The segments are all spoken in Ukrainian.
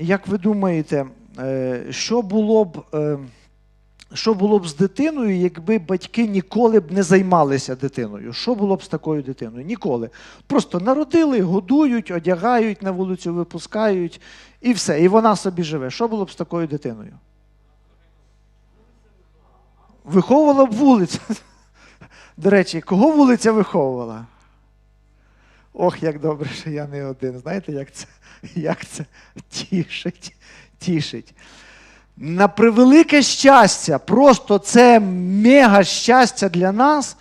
як ви думаєте, е, що було б, е, що було б з дитиною, якби батьки ніколи б не займалися дитиною? Що було б з такою дитиною? Ніколи. Просто народили, годують, одягають, на вулицю випускають і все. І вона собі живе. Що було б з такою дитиною? Виховувала б вулиця. До речі, кого вулиця виховувала? Ох, як добре, що я не один. Знаєте, як це, як це тішить, тішить. На превелике щастя, просто це мега щастя для нас,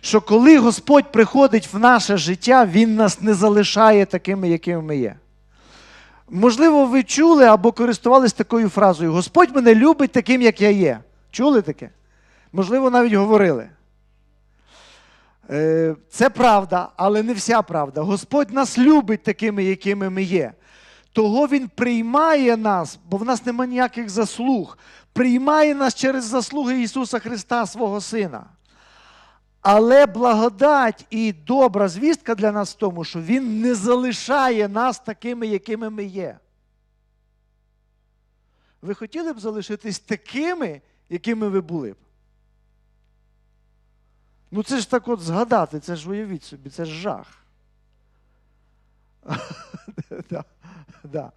що коли Господь приходить в наше життя, Він нас не залишає такими, якими ми є. Можливо, ви чули або користувались такою фразою: Господь мене любить таким, як я є. Чули таке? Можливо, навіть говорили. Е, Це правда, але не вся правда. Господь нас любить такими, якими ми є. Того Він приймає нас, бо в нас нема ніяких заслуг. Приймає нас через заслуги Ісуса Христа, свого Сина. Але благодать і добра звістка для нас в тому, що Він не залишає нас такими, якими ми є. Ви хотіли б залишитись такими, якими ви були б? Ну це ж так от згадати, це ж уявіть собі, це ж жах. да, да.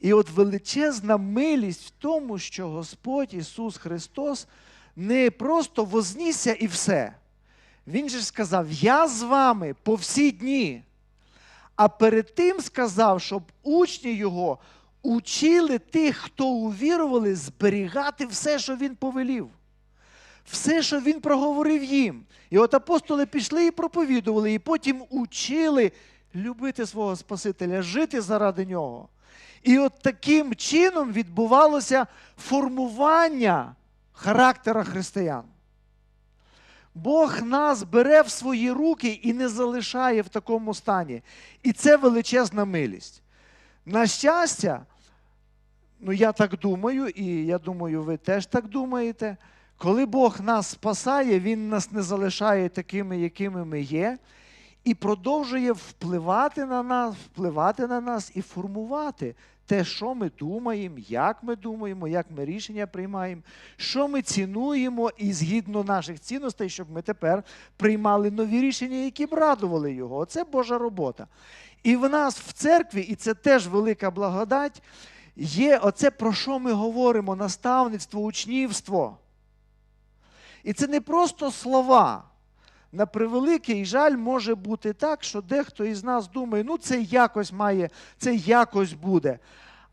І от величезна милість в тому, що Господь Ісус Христос не просто вознісся і все. Він же сказав: Я з вами по всі дні. А перед тим сказав, щоб учні Його учили тих, хто увірували, зберігати все, що Він повелів. Все, що він проговорив їм. І от апостоли пішли і проповідували, і потім учили любити свого Спасителя, жити заради нього. І от таким чином відбувалося формування характера християн. Бог нас бере в свої руки і не залишає в такому стані. І це величезна милість. На щастя, ну я так думаю, і я думаю, ви теж так думаєте. Коли Бог нас спасає, Він нас не залишає такими, якими ми є, і продовжує впливати на нас, впливати на нас і формувати те, що ми думаємо, як ми думаємо, як ми рішення приймаємо, що ми цінуємо, і згідно наших цінностей, щоб ми тепер приймали нові рішення, які б радували його. Оце Божа робота. І в нас в церкві, і це теж велика благодать, є оце, про що ми говоримо: наставництво, учнівство. І це не просто слова. На превеликий жаль, може бути так, що дехто із нас думає, ну це якось має, це якось буде.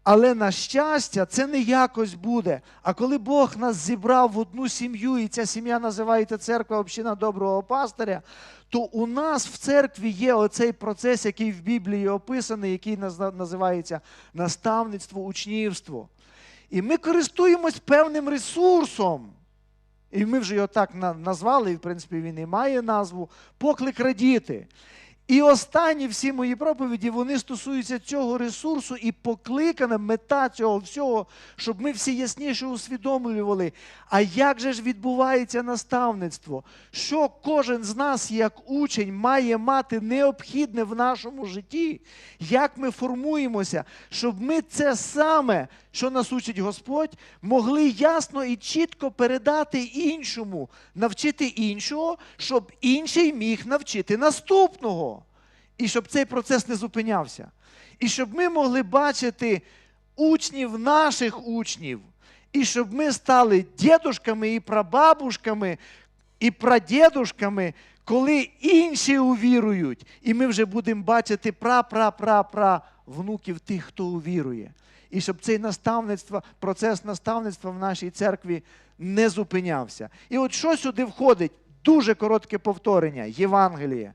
Але на щастя, це не якось буде. А коли Бог нас зібрав в одну сім'ю, і ця сім'я називається церква община доброго пастиря, то у нас в церкві є оцей процес, який в Біблії описаний, який називається наставництво, учнівство. І ми користуємось певним ресурсом. І ми вже його так на- назвали, і в принципі він і має назву поклик радіти. І останні всі мої проповіді вони стосуються цього ресурсу і покликана мета цього всього, щоб ми всі ясніше усвідомлювали, а як же ж відбувається наставництво? Що кожен з нас, як учень, має мати необхідне в нашому житті? Як ми формуємося, щоб ми це саме, що нас учить Господь, могли ясно і чітко передати іншому, навчити іншого, щоб інший міг навчити наступного. І щоб цей процес не зупинявся. І щоб ми могли бачити учнів наших учнів, і щоб ми стали дідушками і прабабушками, і прадідушками, коли інші увірують, і ми вже будемо бачити пра-пра-пра-пра внуків тих, хто увірує. І щоб цей наставництво, процес наставництва в нашій церкві не зупинявся. І от що сюди входить? Дуже коротке повторення Євангеліє.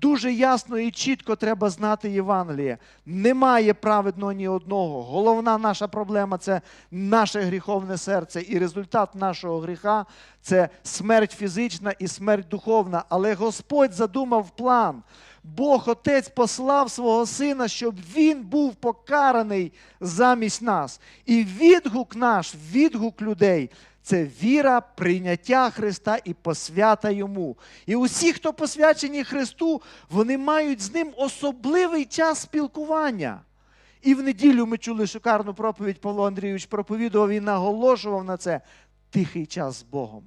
Дуже ясно і чітко треба знати Євангеліє. Немає праведного ні одного. Головна наша проблема це наше гріховне серце. І результат нашого гріха це смерть фізична і смерть духовна. Але Господь задумав план. Бог Отець послав свого Сина, щоб Він був покараний замість нас. І відгук наш, відгук людей це віра, прийняття Христа і посвята Йому. І усі, хто посвячені Христу, вони мають з ним особливий час спілкування. І в неділю ми чули шикарну проповідь Павло Андрійович проповідував і наголошував на це тихий час з Богом.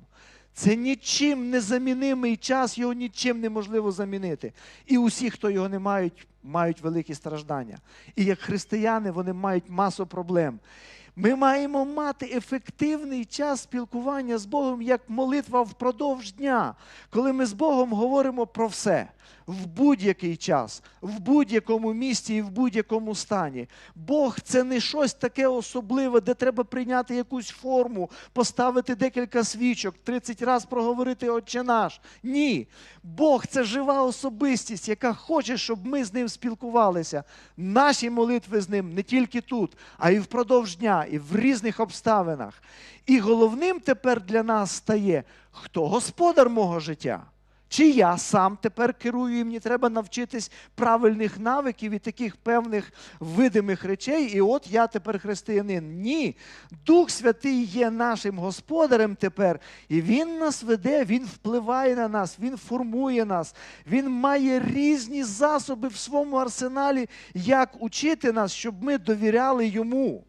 Це нічим незамінимий час, його нічим неможливо замінити. І усі, хто його не мають, мають великі страждання. І як християни вони мають масу проблем. Ми маємо мати ефективний час спілкування з Богом як молитва впродовж дня, коли ми з Богом говоримо про все в будь-який час, в будь-якому місці і в будь-якому стані. Бог це не щось таке особливе, де треба прийняти якусь форму, поставити декілька свічок, 30 разів проговорити Отче наш. Ні. Бог це жива особистість, яка хоче, щоб ми з ним спілкувалися. Наші молитви з ним не тільки тут, а й впродовж дня, і в різних обставинах. І головним тепер для нас стає, хто господар мого життя. Чи я сам тепер керую, і мені треба навчитись правильних навиків і таких певних видимих речей, і от я тепер християнин. Ні. Дух Святий є нашим господарем тепер, і Він нас веде, Він впливає на нас, Він формує нас, Він має різні засоби в своєму арсеналі, як учити нас, щоб ми довіряли йому.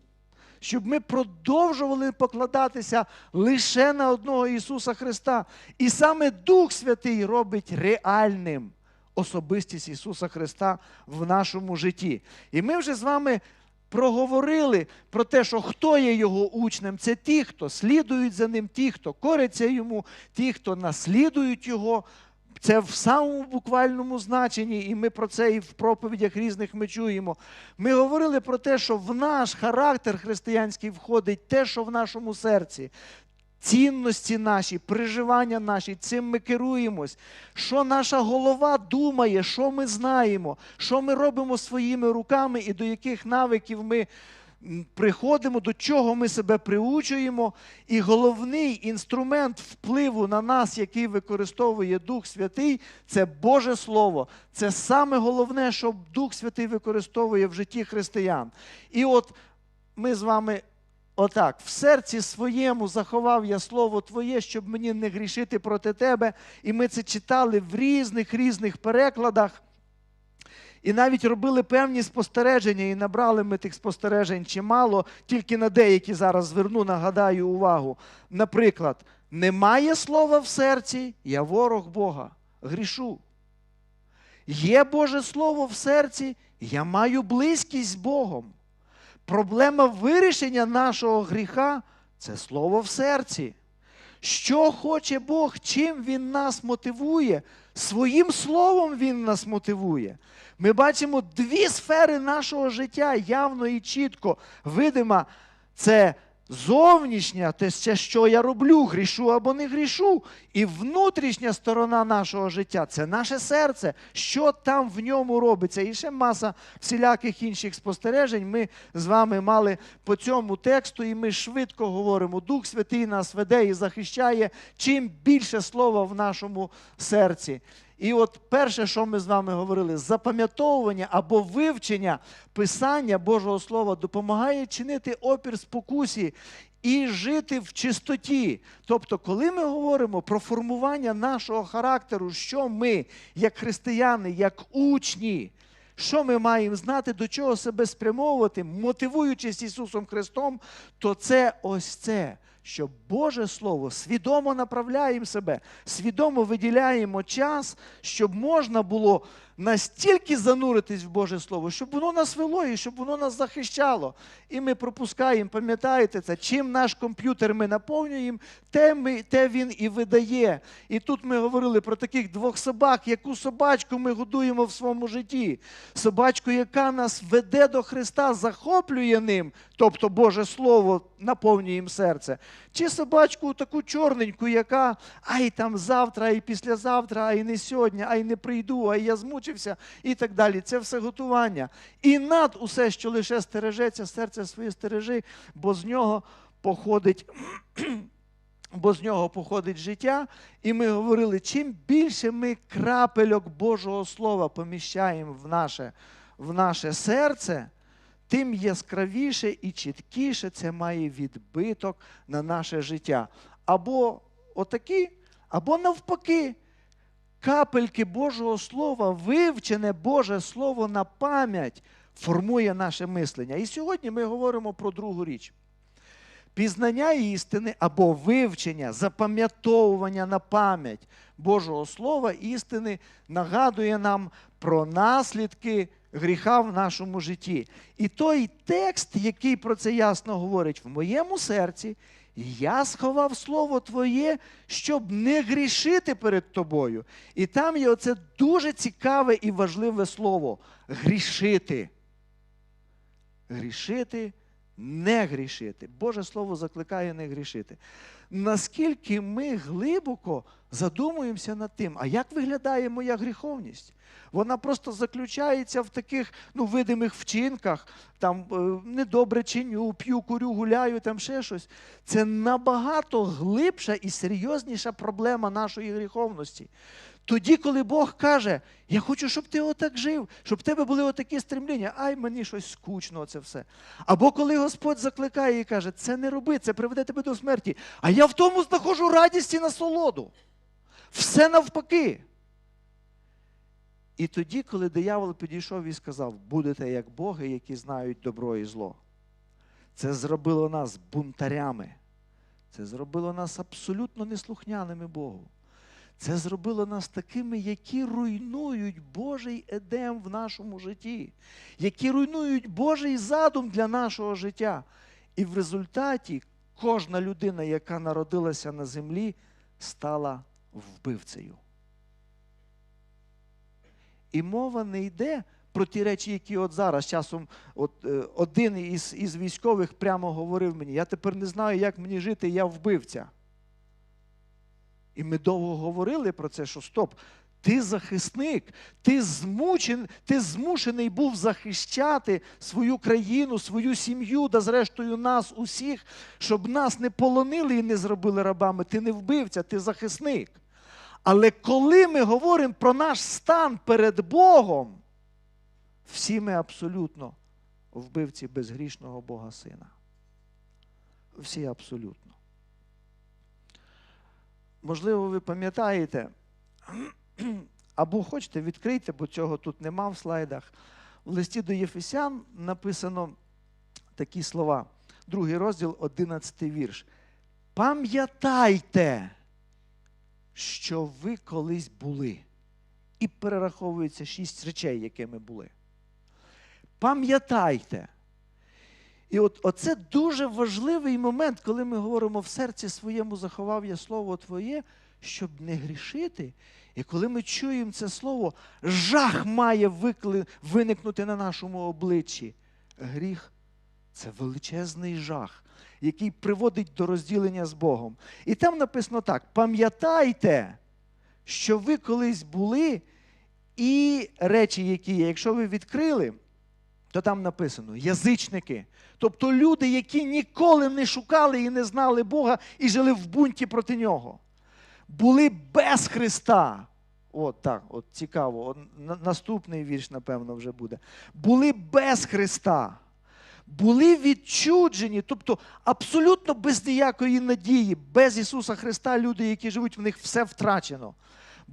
Щоб ми продовжували покладатися лише на одного Ісуса Христа. І саме Дух Святий робить реальним особистість Ісуса Христа в нашому житті. І ми вже з вами проговорили про те, що хто є Його учнем, це ті, хто слідують за ним, ті, хто коряться йому, ті, хто наслідують Його. Це в самому буквальному значенні, і ми про це і в проповідях різних ми чуємо. Ми говорили про те, що в наш характер християнський входить те, що в нашому серці. Цінності наші, переживання наші, цим ми керуємось. Що наша голова думає, що ми знаємо, що ми робимо своїми руками і до яких навиків ми приходимо, до чого ми себе приучуємо. І головний інструмент впливу на нас, який використовує Дух Святий, це Боже Слово. Це саме головне, що Дух Святий використовує в житті християн. І от ми з вами. Отак, в серці своєму заховав я слово Твоє, щоб мені не грішити проти Тебе. І ми це читали в різних різних перекладах. І навіть робили певні спостереження, і набрали ми тих спостережень чимало, тільки на деякі зараз зверну, нагадаю увагу. Наприклад, немає слова в серці, я ворог Бога, грішу. Є Боже Слово в серці, я маю близькість з Богом. Проблема вирішення нашого гріха це слово в серці. Що хоче Бог, чим Він нас мотивує? Своїм словом Він нас мотивує. Ми бачимо дві сфери нашого життя явно і чітко. Видима, це зовнішня, те, що я роблю, грішу або не грішу. І внутрішня сторона нашого життя це наше серце, що там в ньому робиться. І ще маса всіляких інших спостережень. Ми з вами мали по цьому тексту, і ми швидко говоримо: Дух Святий нас веде і захищає чим більше слова в нашому серці. І от перше, що ми з вами говорили, запам'ятовування або вивчення Писання Божого Слова допомагає чинити опір спокусі і жити в чистоті. Тобто, коли ми говоримо про формування нашого характеру, що ми, як християни, як учні, що ми маємо знати, до чого себе спрямовувати, мотивуючись Ісусом Христом, то це ось це що Боже Слово свідомо направляємо себе, свідомо виділяємо час, щоб можна було настільки зануритись в Боже Слово, щоб воно нас вело і щоб воно нас захищало. І ми пропускаємо, пам'ятаєте це, чим наш комп'ютер ми наповнюємо, те, ми, те він і видає. І тут ми говорили про таких двох собак, яку собачку ми годуємо в своєму житті. Собачку, яка нас веде до Христа, захоплює ним, тобто Боже Слово наповнює їм серце. Чи собачку таку чорненьку, яка ай там завтра, і післязавтра, а й не сьогодні, а й не прийду, а й я змучився, і так далі. Це все готування. І над усе, що лише стережеться, серце своє стережи, бо з нього походить. Бо з нього походить життя, і ми говорили, чим більше ми крапельок Божого Слова поміщаємо в наше, в наше серце, тим яскравіше і чіткіше це має відбиток на наше життя. Або отакі, або навпаки, капельки Божого Слова, вивчене Боже Слово на пам'ять, формує наше мислення. І сьогодні ми говоримо про другу річ. Пізнання істини або вивчення, запам'ятовування на пам'ять Божого Слова істини нагадує нам про наслідки гріха в нашому житті. І той текст, який про це ясно говорить, в моєму серці я сховав Слово Твоє, щоб не грішити перед тобою. І там є оце дуже цікаве і важливе слово грішити. Грішити, не грішити. Боже Слово закликає не грішити. Наскільки ми глибоко задумуємося над тим, а як виглядає моя гріховність? Вона просто заключається в таких ну, видимих вчинках, там е, недобре чиню, п'ю, курю, гуляю, там ще щось. Це набагато глибша і серйозніша проблема нашої гріховності. Тоді, коли Бог каже, я хочу, щоб ти отак жив, щоб в тебе були отакі стремління, ай, мені щось скучно це все. Або коли Господь закликає і каже, це не роби, це приведе тебе до смерті. А я в тому знаходжу радість і насолоду. Все навпаки. І тоді, коли диявол підійшов і сказав, будете як боги, які знають добро і зло. Це зробило нас бунтарями. Це зробило нас абсолютно неслухняними Богу. Це зробило нас такими, які руйнують Божий едем в нашому житті, які руйнують Божий задум для нашого життя. І в результаті кожна людина, яка народилася на землі, стала вбивцею. І мова не йде про ті речі, які от зараз часом от, е, один із, із військових прямо говорив мені: я тепер не знаю, як мені жити, я вбивця. І ми довго говорили про це, що стоп, ти захисник, ти змучен, ти змушений був захищати свою країну, свою сім'ю, да зрештою нас усіх, щоб нас не полонили і не зробили рабами. Ти не вбивця, ти захисник. Але коли ми говоримо про наш стан перед Богом, всі ми абсолютно вбивці безгрішного Бога Сина. Всі абсолютно. Можливо, ви пам'ятаєте, або хочете відкрийте, бо цього тут нема в слайдах. В листі до Єфесян написано такі слова. Другий розділ, 11 вірш. Пам'ятайте, що ви колись були. І перераховується шість речей, якими були. Пам'ятайте. І от оце дуже важливий момент, коли ми говоримо в серці своєму заховав я слово Твоє, щоб не грішити. І коли ми чуємо це слово, жах має виникнути на нашому обличчі. Гріх це величезний жах, який приводить до розділення з Богом. І там написано так: пам'ятайте, що ви колись були, і речі, які є, якщо ви відкрили, то там написано язичники. Тобто люди, які ніколи не шукали і не знали Бога і жили в бунті проти нього. Були без Христа. От так, от цікаво. От, наступний вірш, напевно, вже буде. Були без Христа. Були відчуджені, тобто абсолютно без ніякої надії, без Ісуса Христа, люди, які живуть, в них все втрачено.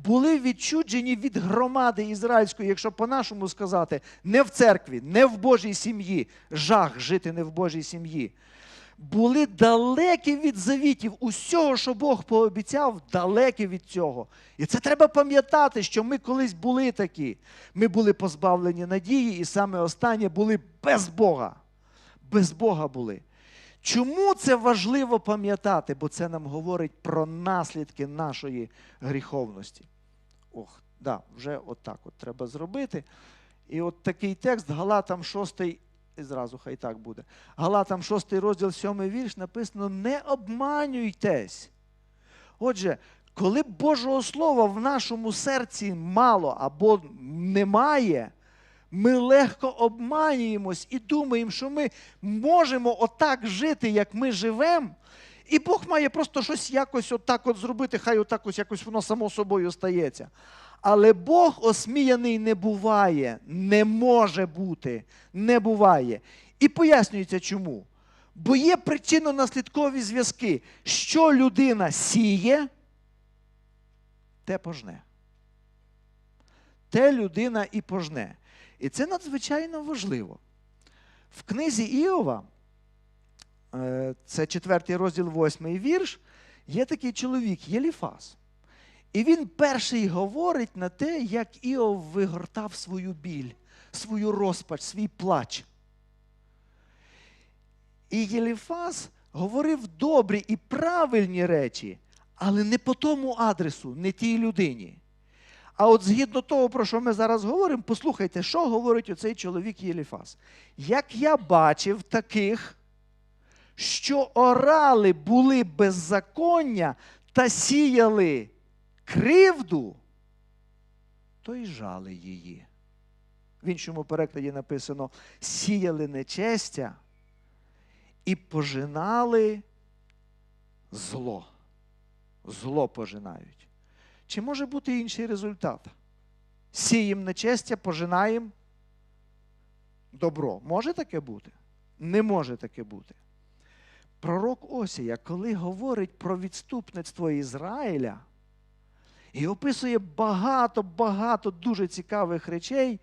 Були відчуджені від громади ізраїльської, якщо по-нашому сказати, не в церкві, не в Божій сім'ї, жах жити не в Божій сім'ї. Були далекі від завітів, усього, що Бог пообіцяв, далекі від цього. І це треба пам'ятати, що ми колись були такі. Ми були позбавлені надії, і саме останнє були без Бога. Без Бога були. Чому це важливо пам'ятати? Бо це нам говорить про наслідки нашої гріховності. Ох, да, вже отак от треба зробити. І от такий текст Галатам 6, і зразу хай так буде. Галатам 6 розділ 7 вірш написано: не обманюйтесь. Отже, коли Божого Слова в нашому серці мало або немає, ми легко обманюємось і думаємо, що ми можемо отак жити, як ми живемо, і Бог має просто щось якось отак от зробити, хай отак ось якось воно само собою стається. Але Бог осміяний не буває, не може бути, не буває. І пояснюється чому. Бо є причинно-наслідкові зв'язки. Що людина сіє, те пожне. Те людина і пожне. І це надзвичайно важливо. В книзі Іова, е, це четвертий розділ, восьмий вірш, є такий чоловік Єліфас. І він перший говорить на те, як Іов вигортав свою біль, свою розпач, свій плач. І Єліфас говорив добрі і правильні речі, але не по тому адресу, не тій людині. А от згідно того, про що ми зараз говоримо, послухайте, що говорить оцей чоловік Єліфас. Як я бачив таких, що орали були беззаконня та сіяли кривду, то й жали її. В іншому перекладі написано: сіяли нечестя і пожинали зло. Зло пожинають. Чи може бути інший результат? Сієм нечестя, пожинаємо добро. Може таке бути? Не може таке бути. Пророк Осія, коли говорить про відступництво Ізраїля і описує багато-багато дуже цікавих речей.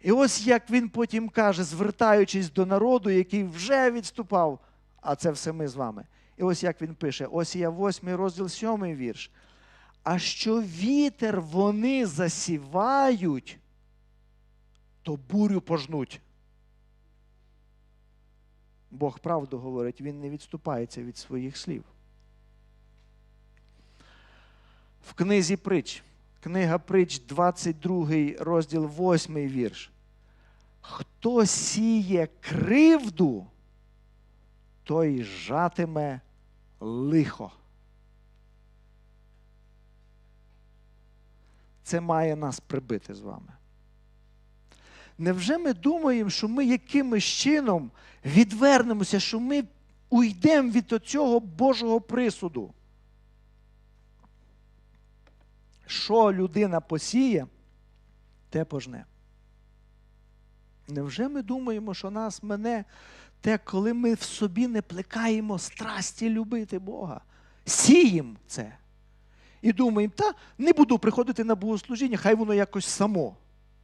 І ось як він потім каже, звертаючись до народу, який вже відступав, а це все ми з вами. І ось як він пише: Осія 8 розділ 7 вірш. А що вітер вони засівають, то бурю пожнуть. Бог правду говорить, він не відступається від своїх слів. В книзі притч, книга притч, 22 розділ 8 вірш. Хто сіє кривду, той жатиме лихо. Це має нас прибити з вами. Невже ми думаємо, що ми якимось чином відвернемося, що ми уйдемо від цього Божого присуду? Що людина посіє, те пожне. Невже ми думаємо, що нас мене те, коли ми в собі не плекаємо страсті любити Бога? Сіємо це. І думаємо, та не буду приходити на богослужіння, хай воно якось само,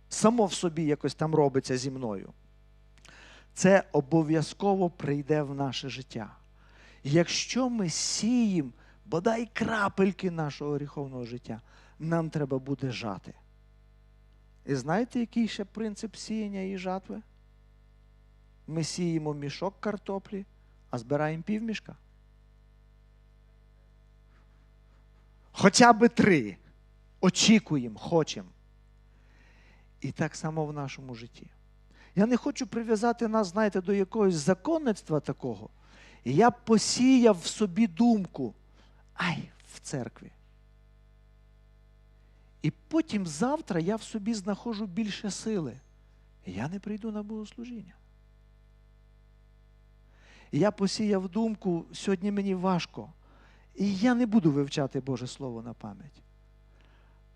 само в собі якось там робиться зі мною. Це обов'язково прийде в наше життя. Якщо ми сіємо бодай крапельки нашого гріховного життя, нам треба буде жати. І знаєте, який ще принцип сіяння і жатви? Ми сіємо мішок картоплі, а збираємо півмішка. Хоча би три. Очікуємо, хочемо. І так само в нашому житті. Я не хочу прив'язати нас, знаєте, до якогось законництва такого. І я посіяв в собі думку, ай, в церкві. І потім завтра я в собі знаходжу більше сили. Я не прийду на богослужіння. Я посіяв думку, сьогодні мені важко. І я не буду вивчати Боже Слово на пам'ять.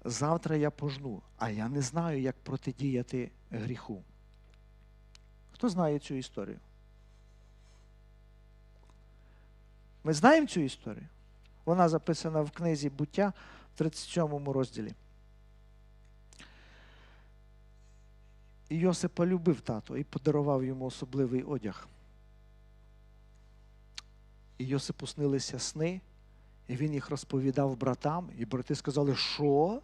Завтра я пожну, а я не знаю, як протидіяти гріху. Хто знає цю історію? Ми знаємо цю історію? Вона записана в книзі буття в 37 розділі. І Йосип полюбив тато і подарував йому особливий одяг. І Йосипу снилися сни, і він їх розповідав братам, і брати сказали, що?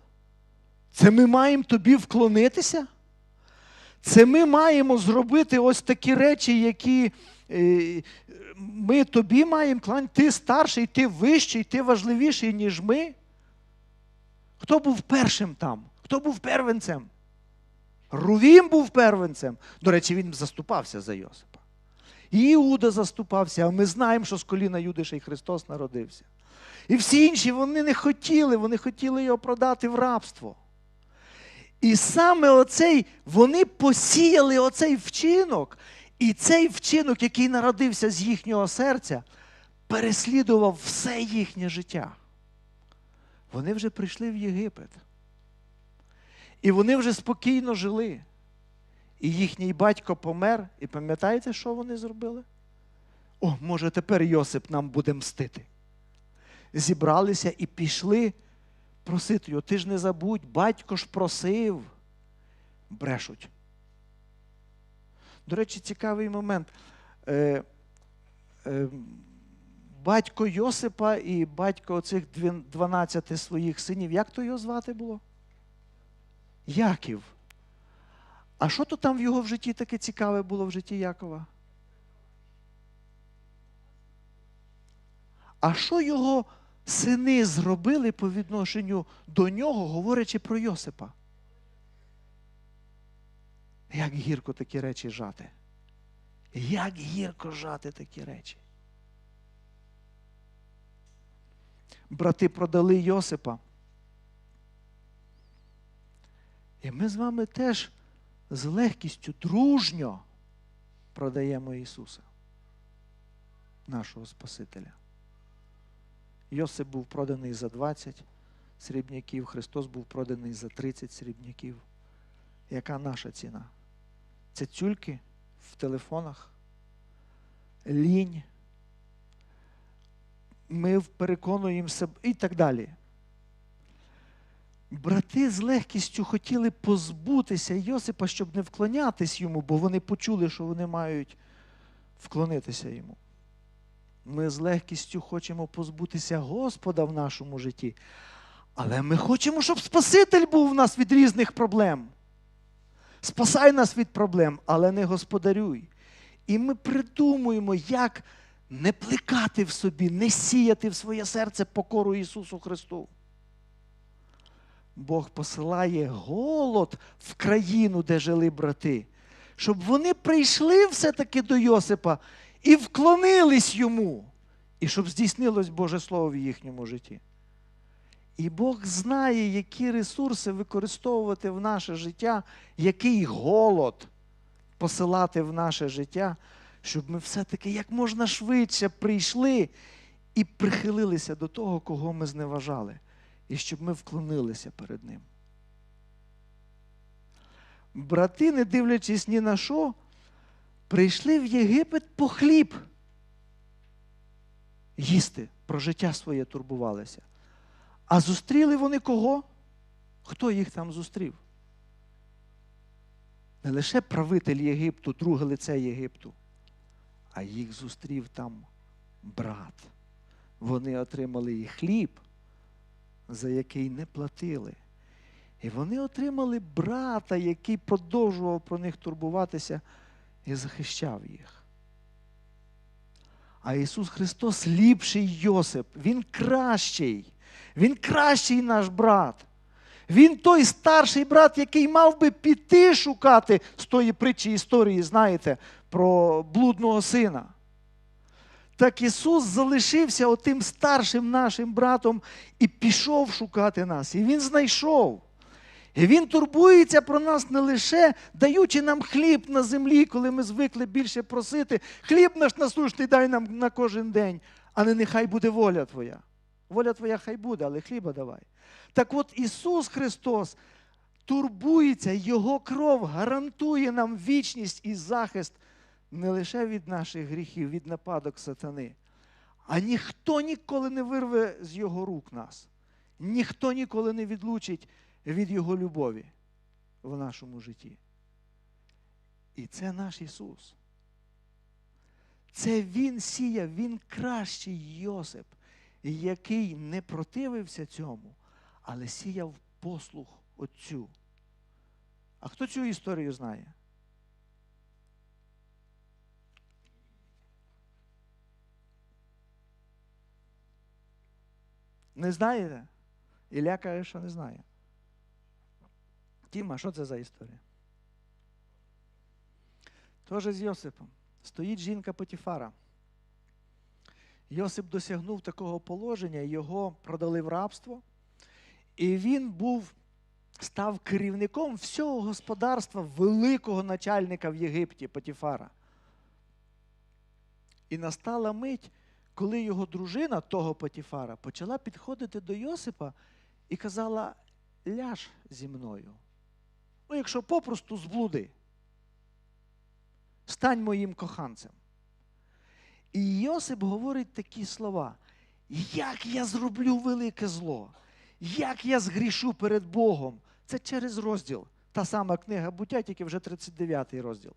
Це ми маємо тобі вклонитися? Це ми маємо зробити ось такі речі, які е, ми тобі маємо кланяти. Ти старший, ти вищий, ти важливіший, ніж ми. Хто був першим там? Хто був первенцем? Рувім був первенцем. До речі, він заступався за Йосипа. І Іуда заступався, а ми знаємо, що з коліна Юди ще й Христос народився. І всі інші вони не хотіли, вони хотіли його продати в рабство. І саме оцей, вони посіяли оцей вчинок, і цей вчинок, який народився з їхнього серця, переслідував все їхнє життя. Вони вже прийшли в Єгипет. І вони вже спокійно жили. І їхній батько помер. І пам'ятаєте, що вони зробили? О, може, тепер Йосип нам буде мстити. Зібралися і пішли просити його. Ти ж не забудь, батько ж просив. Брешуть. До речі, цікавий момент. Е, е, батько Йосипа і батько оцих 12 своїх синів, як то його звати було? Яків. А що то там в його в житті таке цікаве було в житті Якова? А що його сини зробили по відношенню до нього, говорячи про Йосипа? Як гірко такі речі жати? Як гірко жати такі речі? Брати продали Йосипа. І ми з вами теж з легкістю, дружньо продаємо Ісуса, нашого Спасителя. Йосип був проданий за 20 срібняків, Христос був проданий за 30 срібняків. Яка наша ціна? Це тюльки в телефонах, лінь. Ми переконуємо себе і так далі. Брати з легкістю хотіли позбутися Йосипа, щоб не вклонятись йому, бо вони почули, що вони мають вклонитися йому. Ми з легкістю хочемо позбутися Господа в нашому житті, але ми хочемо, щоб Спаситель був в нас від різних проблем. Спасай нас від проблем, але не господарюй. І ми придумуємо, як не плекати в собі, не сіяти в своє серце покору Ісусу Христу. Бог посилає голод в країну, де жили брати, щоб вони прийшли все-таки до Йосипа і вклонились йому, і щоб здійснилось Боже Слово в їхньому житті. І Бог знає, які ресурси використовувати в наше життя, який голод посилати в наше життя, щоб ми все-таки як можна швидше прийшли і прихилилися до того, кого ми зневажали, і щоб ми вклонилися перед Ним. Брати, не дивлячись ні на що, прийшли в Єгипет по хліб. Їсти, про життя своє турбувалися. А зустріли вони кого? Хто їх там зустрів? Не лише правитель Єгипту, друге лице Єгипту, а їх зустрів там брат. Вони отримали і хліб, за який не платили. І вони отримали брата, який продовжував про них турбуватися і захищав їх. А Ісус Христос ліпший Йосип, Він кращий. Він кращий наш брат. Він той старший брат, який мав би піти шукати з тої притчі історії, знаєте, про блудного сина. Так Ісус залишився отим старшим нашим братом і пішов шукати нас. І Він знайшов. І Він турбується про нас не лише даючи нам хліб на землі, коли ми звикли більше просити. Хліб наш насущний дай нам на кожен день, а не нехай буде воля Твоя. Воля Твоя хай буде, але хліба давай. Так от Ісус Христос турбується, Його кров гарантує нам вічність і захист не лише від наших гріхів, від нападок сатани, а ніхто ніколи не вирве з Його рук нас. Ніхто ніколи не відлучить від Його любові в нашому житті. І це наш Ісус. Це Він сіяв, Він кращий Йосип, який не противився цьому, але сіяв послух Отцю. А хто цю історію знає? Не знаєте? Ілля каже, що не знає. Тіма, що це за історія? Тоже з Йосипом. Стоїть жінка Потіфара. Йосип досягнув такого положення, його продали в рабство, і він був, став керівником всього господарства великого начальника в Єгипті Потіфара. І настала мить, коли його дружина, того Потіфара, почала підходити до Йосипа і казала: ляж зі мною. Ну, якщо попросту зблуди, стань моїм коханцем. І Йосип говорить такі слова: як я зроблю велике зло, як я згрішу перед Богом. Це через розділ. Та сама книга буття, тільки вже 39 розділ.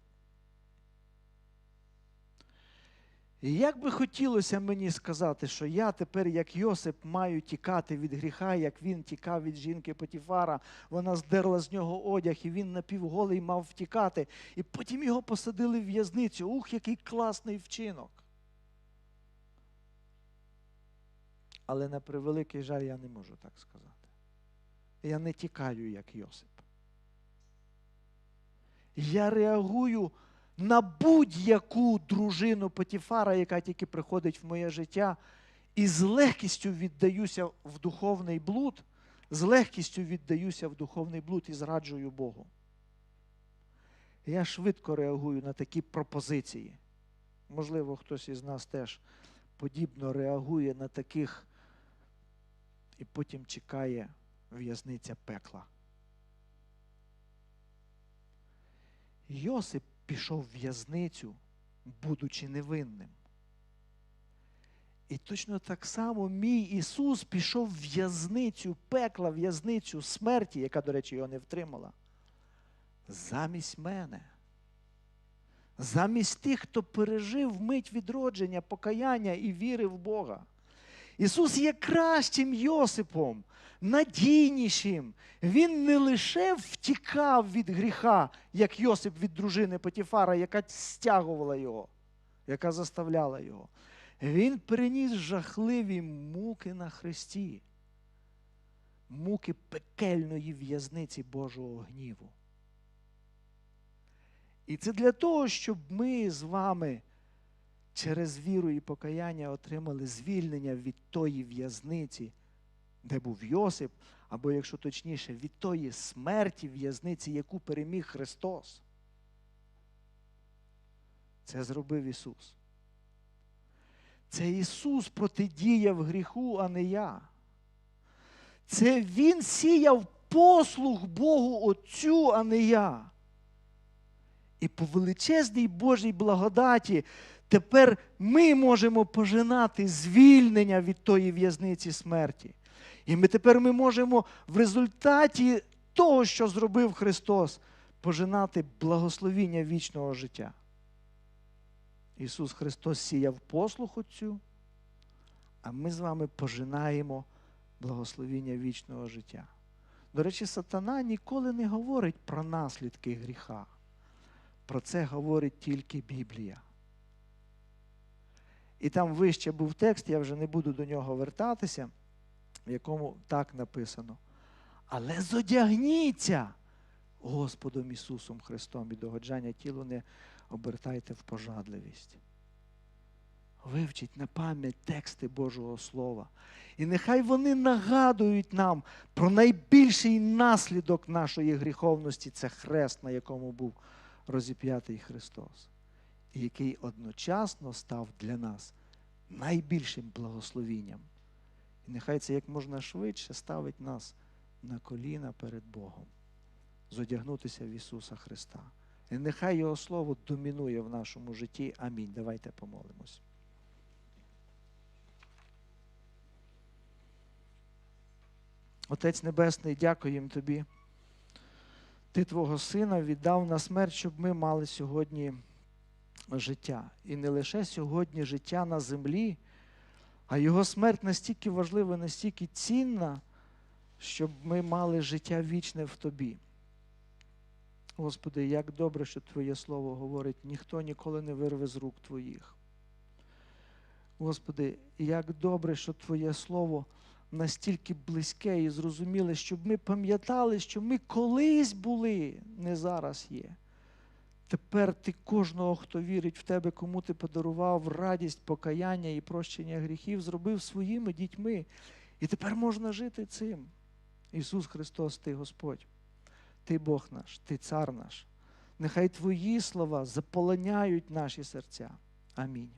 І як би хотілося мені сказати, що я тепер, як Йосип, маю тікати від гріха, як він тікав від жінки Потіфара, вона здерла з нього одяг, і він напівголий мав втікати. І потім його посадили в в'язницю. Ух, який класний вчинок. Але на превеликий жаль я не можу так сказати. Я не тікаю, як Йосип. Я реагую на будь-яку дружину Потіфара, яка тільки приходить в моє життя, і з легкістю віддаюся в духовний блуд, з легкістю віддаюся в духовний блуд і зраджую Богу. Я швидко реагую на такі пропозиції. Можливо, хтось із нас теж подібно реагує на таких і потім чекає в'язниця пекла. Йосип пішов в в'язницю, будучи невинним. І точно так само мій Ісус пішов в в'язницю пекла, в'язницю смерті, яка, до речі, його не втримала. Замість мене. Замість тих, хто пережив мить відродження, покаяння і віри в Бога. Ісус є кращим Йосипом, надійнішим. Він не лише втікав від гріха, як Йосип від дружини Потіфара, яка стягувала його, яка заставляла його. Він переніс жахливі муки на Христі, муки пекельної в'язниці Божого гніву. І це для того, щоб ми з вами через віру і покаяння отримали звільнення від тої в'язниці, де був Йосип, або, якщо точніше, від тої смерті в'язниці, яку переміг Христос. Це зробив Ісус. Це Ісус протидіяв гріху, а не я. Це Він сіяв послуг Богу Отцю, а не я. І по величезній Божій благодаті тепер ми можемо пожинати звільнення від тої в'язниці смерті. І ми тепер ми можемо в результаті того, що зробив Христос, пожинати благословіння вічного життя. Ісус Христос сіяв послух Отцю, а ми з вами пожинаємо благословіння вічного життя. До речі, сатана ніколи не говорить про наслідки гріха. Про це говорить тільки Біблія. І там вище був текст, я вже не буду до нього вертатися, в якому так написано. Але зодягніться Господом Ісусом Христом і догоджання тілу не обертайте в пожадливість. Вивчіть на пам'ять тексти Божого Слова. І нехай вони нагадують нам про найбільший наслідок нашої гріховності це хрест, на якому був розіп'ятий Христос, який одночасно став для нас найбільшим благословінням. І нехай це як можна швидше ставить нас на коліна перед Богом, зодягнутися в Ісуса Христа. І нехай Його Слово домінує в нашому житті. Амінь. Давайте помолимось. Отець Небесний, дякуємо Тобі. Ти Твого Сина віддав на смерть, щоб ми мали сьогодні життя. І не лише сьогодні життя на землі, а Його смерть настільки важлива, настільки цінна, щоб ми мали життя вічне в Тобі. Господи, як добре, що Твоє Слово говорить, ніхто ніколи не вирве з рук Твоїх. Господи, як добре, що Твоє Слово настільки близьке і зрозуміле, щоб ми пам'ятали, що ми колись були, не зараз є. Тепер ти кожного, хто вірить в тебе, кому ти подарував радість, покаяння і прощення гріхів, зробив своїми дітьми. І тепер можна жити цим. Ісус Христос, Ти Господь, Ти Бог наш, Ти Цар наш. Нехай Твої слова заполоняють наші серця. Амінь.